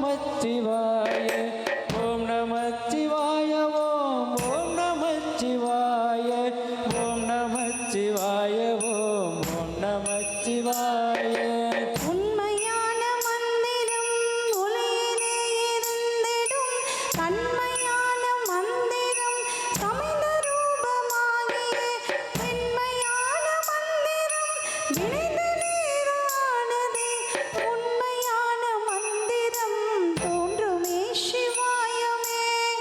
നമ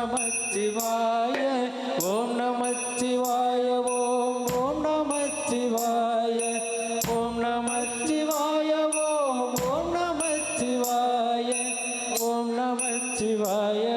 om namah shivaya om namah shivaya om namah shivaya om namah Shivaya